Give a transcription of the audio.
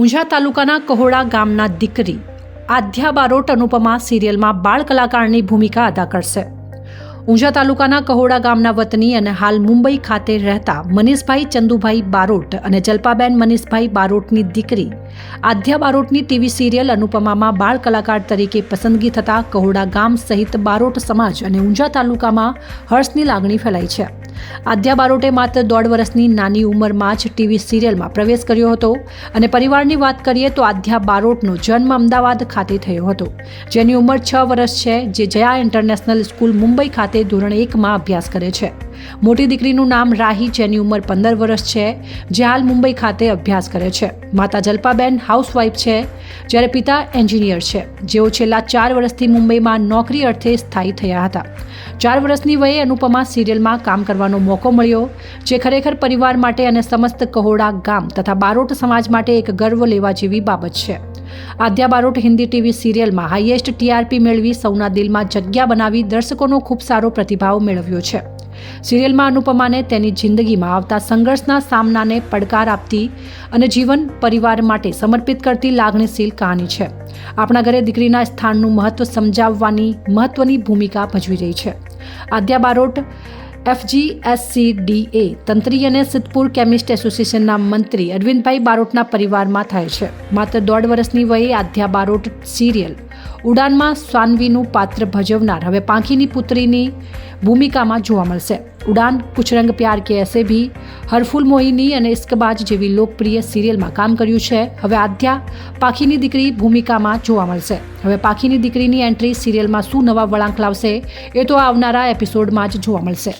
ઊંઝા તાલુકાના કહોડા ગામના દીકરી આધ્યા બારોટ અનુપમા સિરિયલમાં બાળ કલાકારની ભૂમિકા અદા કરશે. ઊંઝા તાલુકાના કહોડા ગામના વતની અને હાલ મુંબઈ ખાતે રહેતા મનીષભાઈ ચંદુભાઈ બારોટ અને જલ્પાબેન મનીષભાઈ બારોટની દીકરી આધ્યા બારોટની ટીવી સિરિયલ અનુપમામાં બાળ કલાકાર તરીકે પસંદગી થતા કહોડા ગામ સહિત બારોટ સમાજ અને ઊંઝા તાલુકામાં હર્ષની લાગણી ફેલાઈ છે. આદ્યા બારોટે માત્ર દોઢ વર્ષની નાની ઉંમરમાં જ ટીવી સિરિયલમાં પ્રવેશ કર્યો હતો. અને પરિવારની વાત કરીએ તો આદ્યા બારોટનો જન્મ અમદાવાદ ખાતે થયો હતો. જેની ઉંમર છ વર્ષ છે, જે જયા ઇન્ટરનેશનલ સ્કૂલ મુંબઈ ખાતે ધોરણ એકમાં અભ્યાસ કરે છે. મોટી દીકરીનું નામ રાહી, જેની ઉંમર પંદર વર્ષ છે, જે હાલ મુંબઈ ખાતે અભ્યાસ કરે છે. માતા જલ્પાબેન હાઉસવાઈફ છે, જ્યારે પિતા એન્જિનિયર છે. જેઓ છેલ્લા ચાર વર્ષથી મુંબઈમાં નોકરી અર્થે સ્થાયી થયા હતા. ચાર વર્ષની વયે અનુપમા સિરિયલમાં કામ કરવાનો મોકો મળ્યો, જે ખરેખર પરિવાર માટે અને સમસ્ત કહોડા ગામ તથા બારોટ સમાજ માટે એક ગર્વ લેવા જેવી બાબત છે. આદ્યા બારોટ હિન્દી ટીવી સિરિયલમાં હાઈએસ્ટ ટીઆરપી મેળવી સૌના દિલમાં જગ્યા બનાવી દર્શકોનો ખૂબ સારો પ્રતિભાવ મેળવ્યો છે. સિરિયલમાં અનુપમાને તેની જિંદગીમાં આવતા સંઘર્ષના સામનાને પડકાર આપતી અને જીવન પરિવાર માટે સમર્પિત કરતી લાગણીશીલ કહાની છે. આપણા ઘરે દીકરીના સ્થાનનું મહત્વ સમજાવવાની મહત્વની ભૂમિકા ભજવી રહી છે. આદ્યા બારોટ એફજીએસસીડીએ, તંત્રી અને સિદ્ધપુર કેમિસ્ટ એસોસિએશનના મંત્રી અરવિંદભાઈ બારોટના પરિવારમાં થાય છે. માત્ર દોઢ વર્ષની વયે આધ્યા બારોટ સિરિયલ ઉડાનમાં સાનવીનું પાત્ર ભજવનાર હવે પાંખીની પુત્રીની ભૂમિકામાં જોવા મળશે. ઉડાન કુછ રંગ પ્યાર કે એસે ભી, હરફુલ મોહિની અને ઇસ્કબાજ જેવી લોકપ્રિય સિરિયલમાં કામ કર્યું છે. હવે આધ્યા પાખીની દીકરી ભૂમિકામાં જોવા મળશે. હવે પાખીની દીકરીની એન્ટ્રી સિરિયલમાં શું નવા વળાંક લાવશે એ તો આવનારા એપિસોડમાં જ જોવા મળશે.